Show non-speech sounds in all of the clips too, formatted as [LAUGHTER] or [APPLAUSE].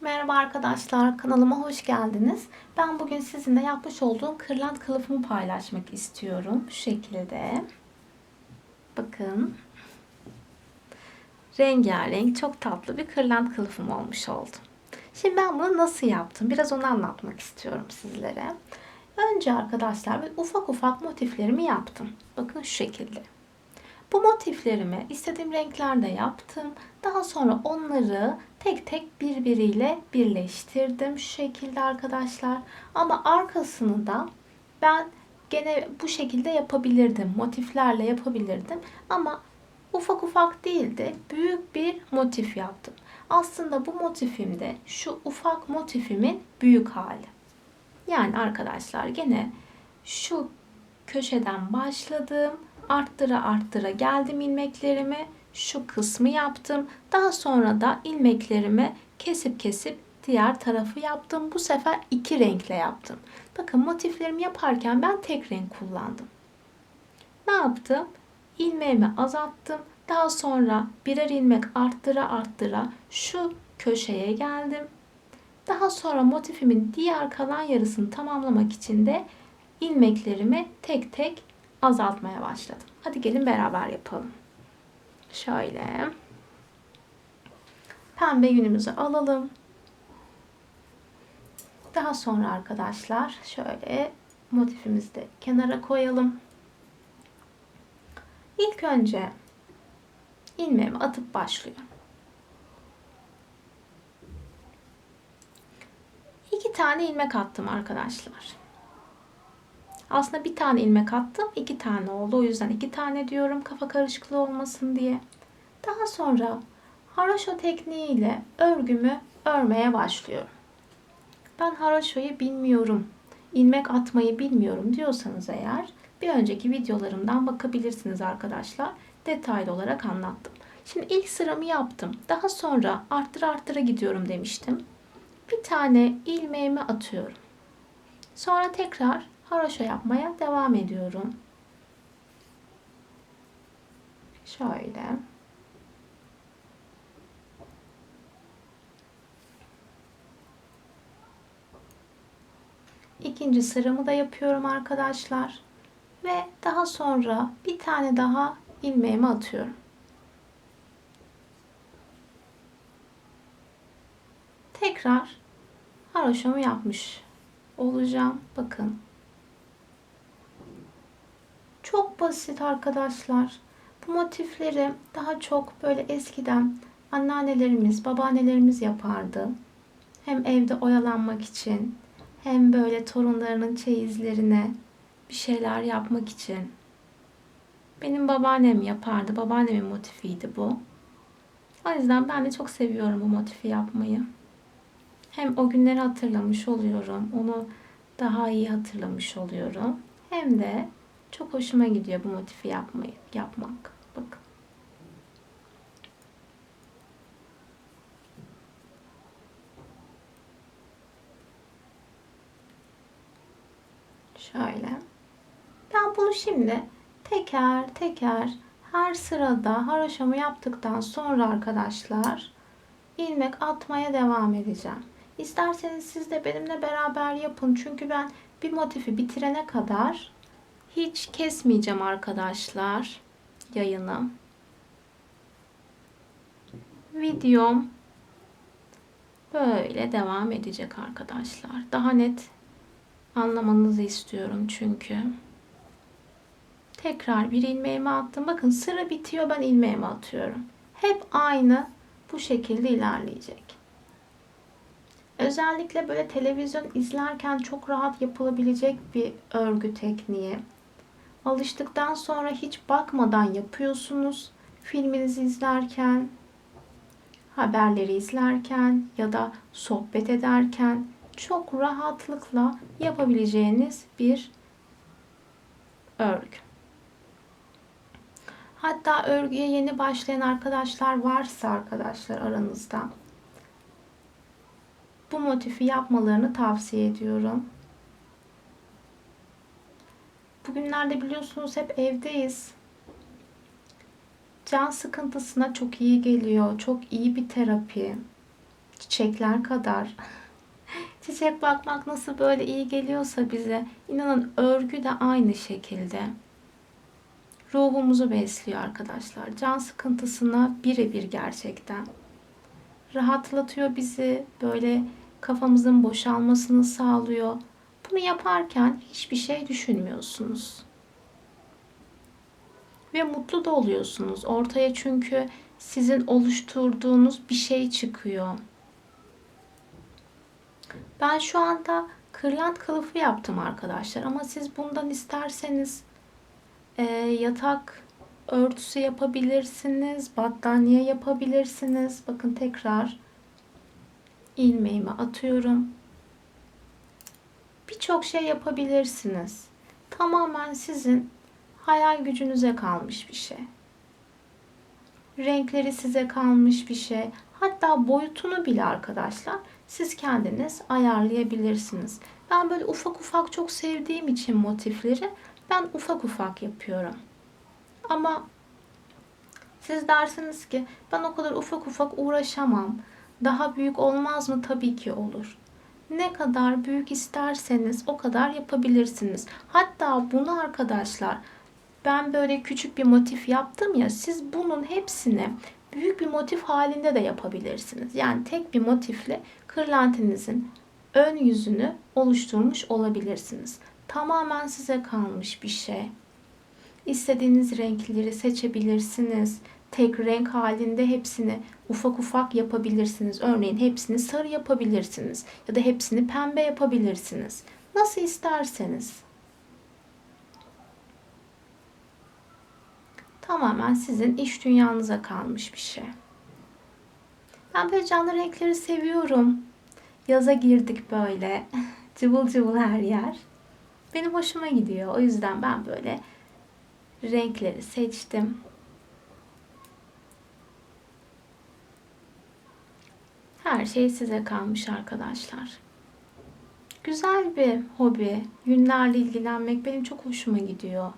Merhaba arkadaşlar, kanalıma hoş geldiniz. Ben bugün sizinle yapmış olduğum kırlent kılıfımı paylaşmak istiyorum. Şu şekilde. Bakın. Rengarenk, çok tatlı bir kırlent kılıfım olmuş oldu. Şimdi ben bunu nasıl yaptım? Biraz onu anlatmak istiyorum sizlere. Önce arkadaşlar ufak ufak motiflerimi yaptım. Bakın şu şekilde. Bu motiflerimi istediğim renklerde yaptım. Daha sonra onları tek tek birbiriyle birleştirdim şu şekilde arkadaşlar. Ama arkasını da ben gene bu şekilde yapabilirdim. Motiflerle yapabilirdim. Ama ufak ufak değildi. Büyük bir motif yaptım. Aslında bu motifim de şu ufak motifimin büyük hali. Yani arkadaşlar gene şu köşeden başladım arttıra arttıra geldim ilmeklerimi. Şu kısmı yaptım. Daha sonra da ilmeklerimi kesip kesip diğer tarafı yaptım. Bu sefer iki renkle yaptım. Bakın motiflerimi yaparken ben tek renk kullandım. Ne yaptım? İlmeğimi azalttım. Daha sonra birer ilmek arttıra arttıra şu köşeye geldim. Daha sonra motifimin diğer kalan yarısını tamamlamak için de ilmeklerimi tek tek azaltmaya başladım. Hadi gelin beraber yapalım. Şöyle. Pembe yünümüzü alalım. Daha sonra arkadaşlar şöyle motifimizi de kenara koyalım. İlk önce ilmeğimi atıp başlıyorum. İki tane ilmek attım arkadaşlar. Aslında bir tane ilmek attım. iki tane oldu. O yüzden iki tane diyorum kafa karışıklığı olmasın diye. Daha sonra haraşo tekniğiyle örgümü örmeye başlıyorum. Ben haraşoyu bilmiyorum, ilmek atmayı bilmiyorum diyorsanız eğer bir önceki videolarımdan bakabilirsiniz arkadaşlar. Detaylı olarak anlattım. Şimdi ilk sıramı yaptım. Daha sonra arttıra arttıra gidiyorum demiştim. Bir tane ilmeğimi atıyorum. Sonra tekrar haroşa yapmaya devam ediyorum. Şöyle. İkinci sıramı da yapıyorum arkadaşlar. Ve daha sonra bir tane daha ilmeğimi atıyorum. Tekrar haroşamı yapmış olacağım. Bakın çok basit arkadaşlar. Bu motifleri daha çok böyle eskiden anneannelerimiz, babaannelerimiz yapardı. Hem evde oyalanmak için hem böyle torunlarının çeyizlerine bir şeyler yapmak için. Benim babaannem yapardı. Babaannemin motifiydi bu. O yüzden ben de çok seviyorum bu motifi yapmayı. Hem o günleri hatırlamış oluyorum. Onu daha iyi hatırlamış oluyorum. Hem de çok hoşuma gidiyor bu motifi yapmayı, yapmak. Bakın. Şöyle. Ben bunu şimdi teker teker her sırada haroşamı yaptıktan sonra arkadaşlar ilmek atmaya devam edeceğim. İsterseniz siz de benimle beraber yapın. Çünkü ben bir motifi bitirene kadar hiç kesmeyeceğim arkadaşlar yayını. Videom böyle devam edecek arkadaşlar. Daha net anlamanızı istiyorum çünkü. Tekrar bir ilmeğimi attım. Bakın sıra bitiyor ben ilmeğimi atıyorum. Hep aynı bu şekilde ilerleyecek. Özellikle böyle televizyon izlerken çok rahat yapılabilecek bir örgü tekniği. Alıştıktan sonra hiç bakmadan yapıyorsunuz. Filminizi izlerken, haberleri izlerken ya da sohbet ederken çok rahatlıkla yapabileceğiniz bir örgü. Hatta örgüye yeni başlayan arkadaşlar varsa arkadaşlar aranızda bu motifi yapmalarını tavsiye ediyorum. Bugünlerde biliyorsunuz hep evdeyiz. Can sıkıntısına çok iyi geliyor. Çok iyi bir terapi. çiçekler kadar. [LAUGHS] Çiçek bakmak nasıl böyle iyi geliyorsa bize, inanın örgü de aynı şekilde. Ruhumuzu besliyor arkadaşlar. Can sıkıntısına birebir gerçekten. Rahatlatıyor bizi, böyle kafamızın boşalmasını sağlıyor. Bunu yaparken hiçbir şey düşünmüyorsunuz. Ve mutlu da oluyorsunuz. Ortaya çünkü sizin oluşturduğunuz bir şey çıkıyor. Ben şu anda kırlent kılıfı yaptım arkadaşlar. Ama siz bundan isterseniz e, yatak örtüsü yapabilirsiniz. Battaniye yapabilirsiniz. Bakın tekrar ilmeğimi atıyorum. Birçok şey yapabilirsiniz. Tamamen sizin hayal gücünüze kalmış bir şey. Renkleri size kalmış bir şey. Hatta boyutunu bile arkadaşlar siz kendiniz ayarlayabilirsiniz. Ben böyle ufak ufak çok sevdiğim için motifleri ben ufak ufak yapıyorum. Ama siz dersiniz ki ben o kadar ufak ufak uğraşamam. Daha büyük olmaz mı? Tabii ki olur. Ne kadar büyük isterseniz o kadar yapabilirsiniz. Hatta bunu arkadaşlar ben böyle küçük bir motif yaptım ya siz bunun hepsini büyük bir motif halinde de yapabilirsiniz. Yani tek bir motifle kırlentinizin ön yüzünü oluşturmuş olabilirsiniz. Tamamen size kalmış bir şey. İstediğiniz renkleri seçebilirsiniz. Tek renk halinde hepsini ufak ufak yapabilirsiniz. Örneğin hepsini sarı yapabilirsiniz ya da hepsini pembe yapabilirsiniz. Nasıl isterseniz. Tamamen sizin iş dünyanıza kalmış bir şey. Ben böyle canlı renkleri seviyorum. Yaza girdik böyle. [LAUGHS] cıvıl cıvıl her yer. Benim hoşuma gidiyor. O yüzden ben böyle renkleri seçtim. Her şey size kalmış arkadaşlar. Güzel bir hobi. Yünlerle ilgilenmek benim çok hoşuma gidiyor.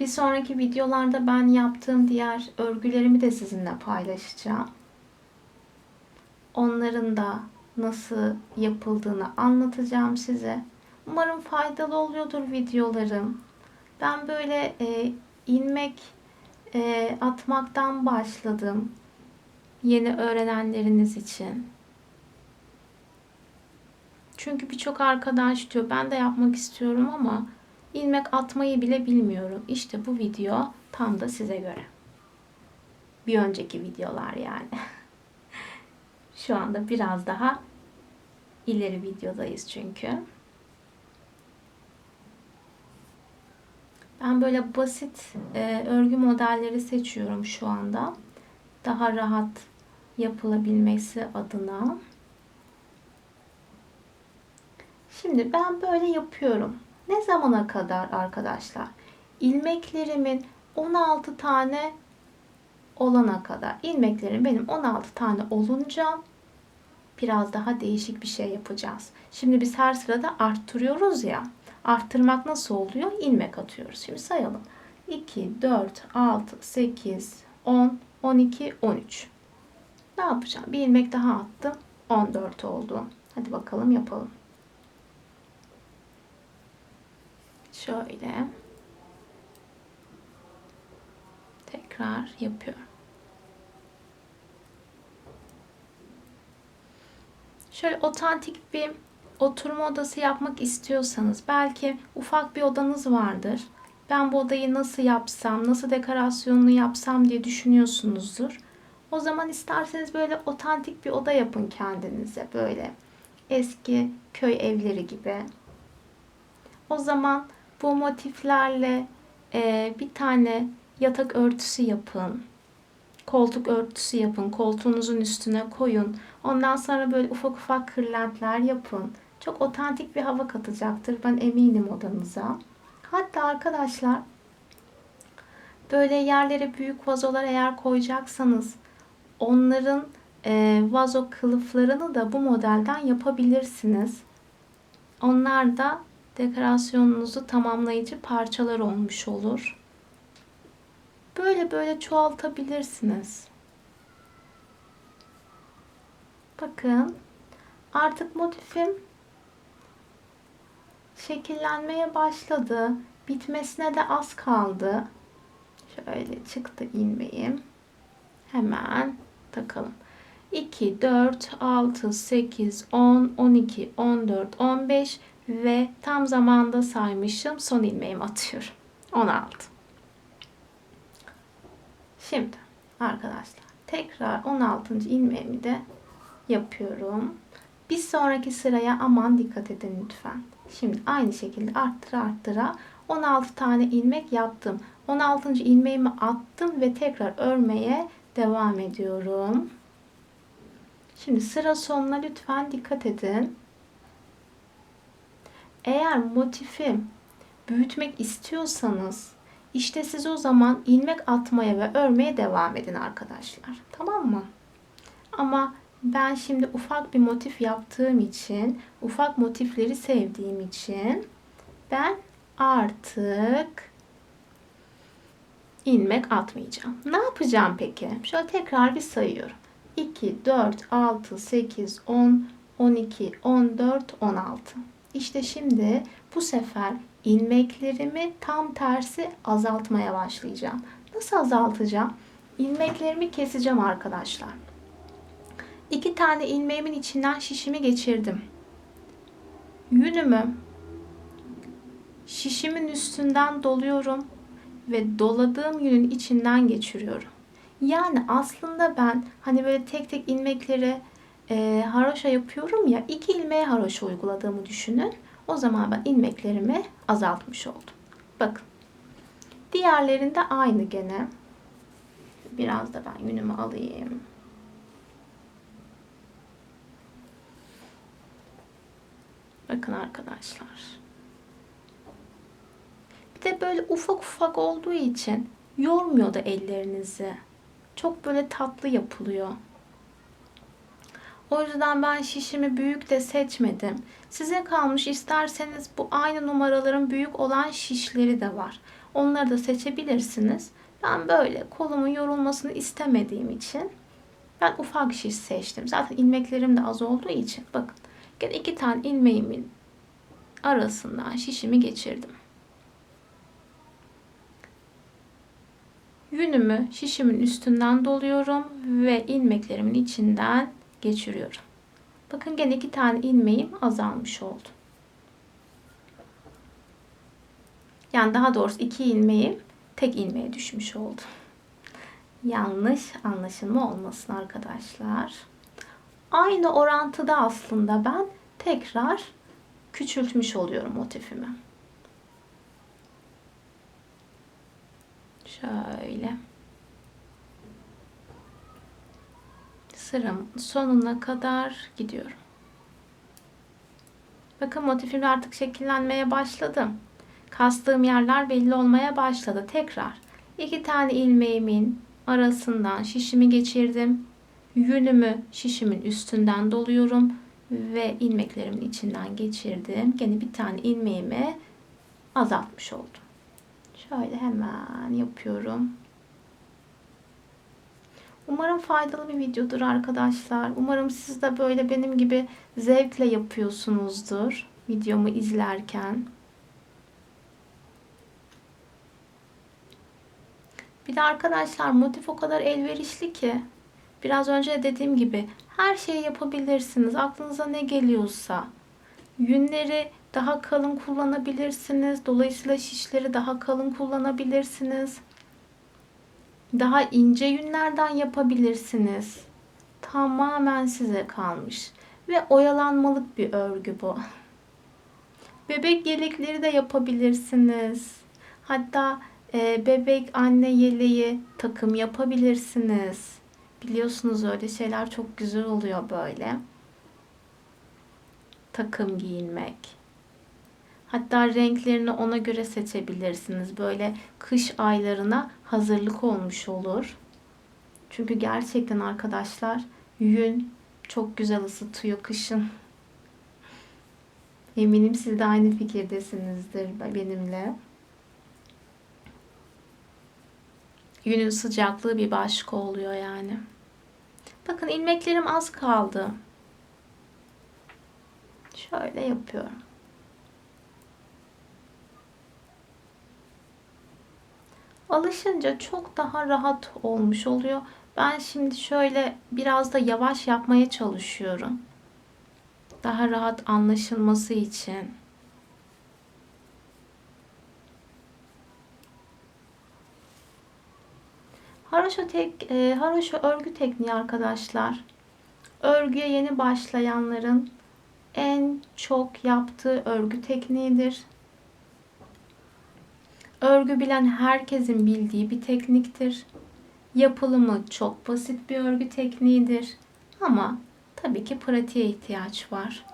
Bir sonraki videolarda ben yaptığım diğer örgülerimi de sizinle paylaşacağım. Onların da nasıl yapıldığını anlatacağım size. Umarım faydalı oluyordur videolarım. Ben böyle e, ilmek e, atmaktan başladım. Yeni öğrenenleriniz için. Çünkü birçok arkadaş diyor ben de yapmak istiyorum ama ilmek atmayı bile bilmiyorum. İşte bu video tam da size göre. Bir önceki videolar yani. [LAUGHS] Şu anda biraz daha ileri videodayız çünkü. Ben böyle basit e, örgü modelleri seçiyorum şu anda. Daha rahat yapılabilmesi adına. Şimdi ben böyle yapıyorum. Ne zamana kadar arkadaşlar? İlmeklerimin 16 tane olana kadar. İlmeklerim benim 16 tane olunca biraz daha değişik bir şey yapacağız. Şimdi biz her sırada arttırıyoruz ya. Arttırmak nasıl oluyor? İlmek atıyoruz. Şimdi sayalım. 2, 4, 6, 8, 10, 12, 13. Ne yapacağım? Bir ilmek daha attım. 14 oldu. Hadi bakalım yapalım. Şöyle. Tekrar yapıyorum. Şöyle otantik bir oturma odası yapmak istiyorsanız belki ufak bir odanız vardır. Ben bu odayı nasıl yapsam, nasıl dekorasyonunu yapsam diye düşünüyorsunuzdur. O zaman isterseniz böyle otantik bir oda yapın kendinize. Böyle eski köy evleri gibi. O zaman bu motiflerle e, bir tane yatak örtüsü yapın. Koltuk örtüsü yapın. Koltuğunuzun üstüne koyun. Ondan sonra böyle ufak ufak kırlentler yapın. Çok otantik bir hava katacaktır. Ben eminim odanıza. Hatta arkadaşlar böyle yerlere büyük vazolar eğer koyacaksanız onların e, vazo kılıflarını da bu modelden yapabilirsiniz. Onlar da dekorasyonunuzu tamamlayıcı parçalar olmuş olur. Böyle böyle çoğaltabilirsiniz. Bakın artık motifim şekillenmeye başladı. Bitmesine de az kaldı. Şöyle çıktı ilmeğim. Hemen takalım. 2, 4, 6, 8, 10, 12, 14, 15 ve tam zamanda saymışım. Son ilmeğimi atıyorum. 16. Şimdi arkadaşlar tekrar 16. ilmeğimi de yapıyorum. Bir sonraki sıraya aman dikkat edin lütfen. Şimdi aynı şekilde arttıra arttıra 16 tane ilmek yaptım. 16. ilmeğimi attım ve tekrar örmeye devam ediyorum. Şimdi sıra sonuna lütfen dikkat edin. Eğer motifi büyütmek istiyorsanız işte siz o zaman ilmek atmaya ve örmeye devam edin arkadaşlar. Tamam mı? Ama ben şimdi ufak bir motif yaptığım için, ufak motifleri sevdiğim için ben artık ilmek atmayacağım. Ne yapacağım peki? Şöyle tekrar bir sayıyorum. 2, 4, 6, 8, 10, 12, 14, 16. İşte şimdi bu sefer ilmeklerimi tam tersi azaltmaya başlayacağım. Nasıl azaltacağım? İlmeklerimi keseceğim arkadaşlar. İki tane ilmeğimin içinden şişimi geçirdim. Yünümü şişimin üstünden doluyorum ve doladığım yünün içinden geçiriyorum. Yani aslında ben hani böyle tek tek ilmekleri e, haroşa yapıyorum ya iki ilmeğe haroşa uyguladığımı düşünün. O zaman ben ilmeklerimi azaltmış oldum. Bakın. Diğerlerinde aynı gene. Biraz da ben yünümü alayım. Bakın arkadaşlar. Bir de böyle ufak ufak olduğu için yormuyor da ellerinizi. Çok böyle tatlı yapılıyor. O yüzden ben şişimi büyük de seçmedim. Size kalmış isterseniz bu aynı numaraların büyük olan şişleri de var. Onları da seçebilirsiniz. Ben böyle kolumun yorulmasını istemediğim için ben ufak şiş seçtim. Zaten ilmeklerim de az olduğu için bakın. Gene iki tane ilmeğimin arasından şişimi geçirdim. Yünümü şişimin üstünden doluyorum ve ilmeklerimin içinden geçiriyorum. Bakın gene iki tane ilmeğim azalmış oldu. Yani daha doğrusu iki ilmeğim tek ilmeğe düşmüş oldu. Yanlış anlaşılma olmasın arkadaşlar. Aynı orantıda aslında ben tekrar küçültmüş oluyorum motifimi. Şöyle. Sıram sonuna kadar gidiyorum. Bakın motifim artık şekillenmeye başladı. Kastığım yerler belli olmaya başladı. Tekrar iki tane ilmeğimin arasından şişimi geçirdim. Yünümü şişimin üstünden doluyorum ve ilmeklerimin içinden geçirdim. Gene bir tane ilmeğimi azaltmış oldum. Şöyle hemen yapıyorum. Umarım faydalı bir videodur arkadaşlar. Umarım siz de böyle benim gibi zevkle yapıyorsunuzdur videomu izlerken. Bir de arkadaşlar motif o kadar elverişli ki. Biraz önce dediğim gibi her şeyi yapabilirsiniz. Aklınıza ne geliyorsa. Yünleri daha kalın kullanabilirsiniz. Dolayısıyla şişleri daha kalın kullanabilirsiniz. Daha ince yünlerden yapabilirsiniz. Tamamen size kalmış. Ve oyalanmalık bir örgü bu. [LAUGHS] Bebek yelekleri de yapabilirsiniz. Hatta e, bebek anne yeleği takım yapabilirsiniz. Biliyorsunuz öyle şeyler çok güzel oluyor böyle. Takım giyinmek. Hatta renklerini ona göre seçebilirsiniz. Böyle kış aylarına hazırlık olmuş olur. Çünkü gerçekten arkadaşlar yün çok güzel ısıtıyor kışın. [LAUGHS] Eminim siz de aynı fikirdesinizdir benimle. Yünün sıcaklığı bir başka oluyor yani. Bakın ilmeklerim az kaldı. Şöyle yapıyorum. Alışınca çok daha rahat olmuş oluyor. Ben şimdi şöyle biraz da yavaş yapmaya çalışıyorum. Daha rahat anlaşılması için. Haroşa tek e, haroşa örgü tekniği arkadaşlar. Örgüye yeni başlayanların en çok yaptığı örgü tekniğidir. Örgü bilen herkesin bildiği bir tekniktir. Yapılımı çok basit bir örgü tekniğidir. Ama tabii ki pratiğe ihtiyaç var.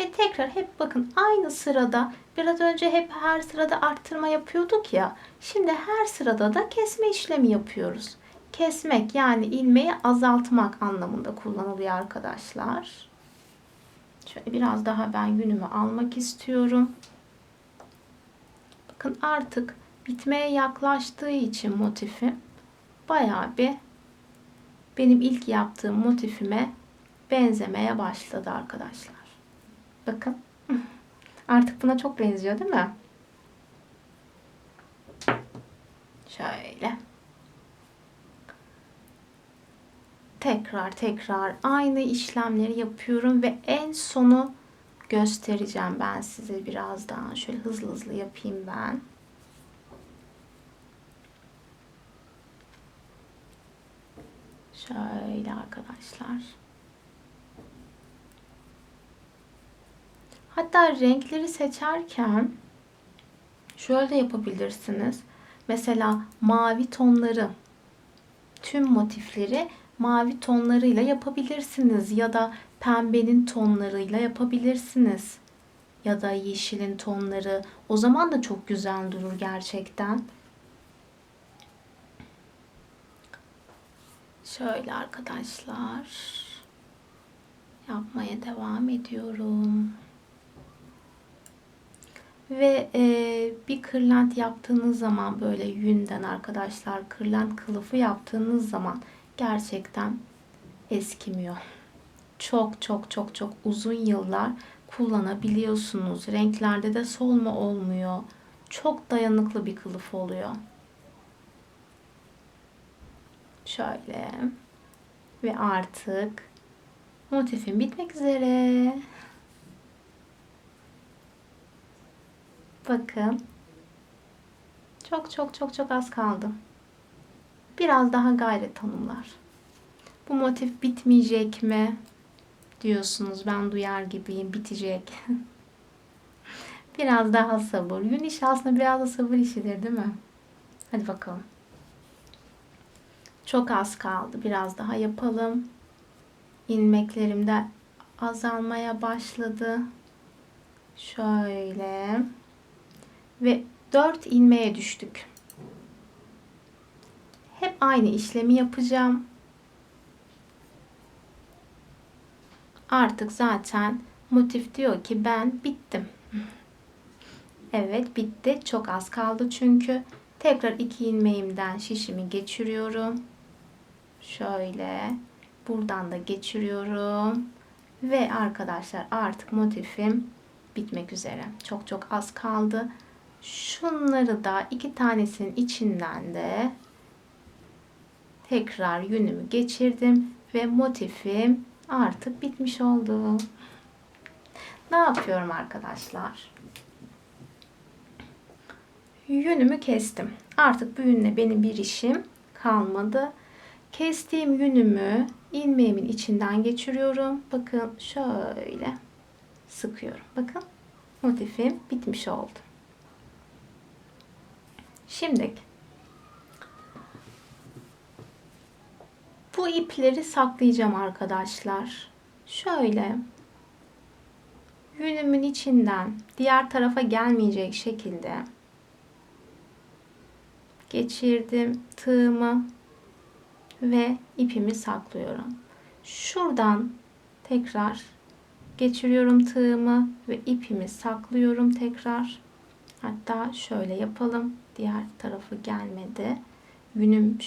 Ve tekrar hep bakın aynı sırada biraz önce hep her sırada arttırma yapıyorduk ya. Şimdi her sırada da kesme işlemi yapıyoruz. Kesmek yani ilmeği azaltmak anlamında kullanılıyor arkadaşlar. Şöyle biraz daha ben yünümü almak istiyorum. Bakın artık bitmeye yaklaştığı için motifim bayağı bir benim ilk yaptığım motifime benzemeye başladı arkadaşlar. Bakın. Artık buna çok benziyor değil mi? Şöyle. Tekrar tekrar aynı işlemleri yapıyorum ve en sonu göstereceğim ben size birazdan. Şöyle hızlı hızlı yapayım ben. Şöyle arkadaşlar. Hatta renkleri seçerken şöyle yapabilirsiniz. Mesela mavi tonları, tüm motifleri mavi tonlarıyla yapabilirsiniz ya da pembenin tonlarıyla yapabilirsiniz. Ya da yeşilin tonları. O zaman da çok güzel durur gerçekten. Şöyle arkadaşlar. Yapmaya devam ediyorum. Ve e, bir kırlent yaptığınız zaman böyle yünden arkadaşlar kırlent kılıfı yaptığınız zaman gerçekten eskimiyor. Çok çok çok çok uzun yıllar kullanabiliyorsunuz. Renklerde de solma olmuyor. Çok dayanıklı bir kılıf oluyor. Şöyle. Ve artık motifim bitmek üzere. Bakın. Çok çok çok çok az kaldı. Biraz daha gayret hanımlar. Bu motif bitmeyecek mi? Diyorsunuz. Ben duyar gibiyim. Bitecek. [LAUGHS] biraz daha sabır. Yün işi aslında biraz da sabır işidir değil mi? Hadi bakalım. Çok az kaldı. Biraz daha yapalım. İlmeklerim de azalmaya başladı. Şöyle. Ve 4 ilmeğe düştük. Hep aynı işlemi yapacağım. Artık zaten motif diyor ki ben bittim. Evet bitti. Çok az kaldı çünkü. Tekrar iki ilmeğimden şişimi geçiriyorum. Şöyle. Buradan da geçiriyorum. Ve arkadaşlar artık motifim bitmek üzere. Çok çok az kaldı. Şunları da iki tanesinin içinden de tekrar yünümü geçirdim ve motifim artık bitmiş oldu. Ne yapıyorum arkadaşlar? Yünümü kestim. Artık bu yünle benim bir işim kalmadı. Kestiğim yünümü ilmeğimin içinden geçiriyorum. Bakın şöyle sıkıyorum. Bakın motifim bitmiş oldu. Şimdi bu ipleri saklayacağım arkadaşlar. Şöyle yünümün içinden diğer tarafa gelmeyecek şekilde geçirdim tığımı ve ipimi saklıyorum. Şuradan tekrar geçiriyorum tığımı ve ipimi saklıyorum tekrar. Hatta şöyle yapalım. Diğer tarafı gelmedi. Yünüm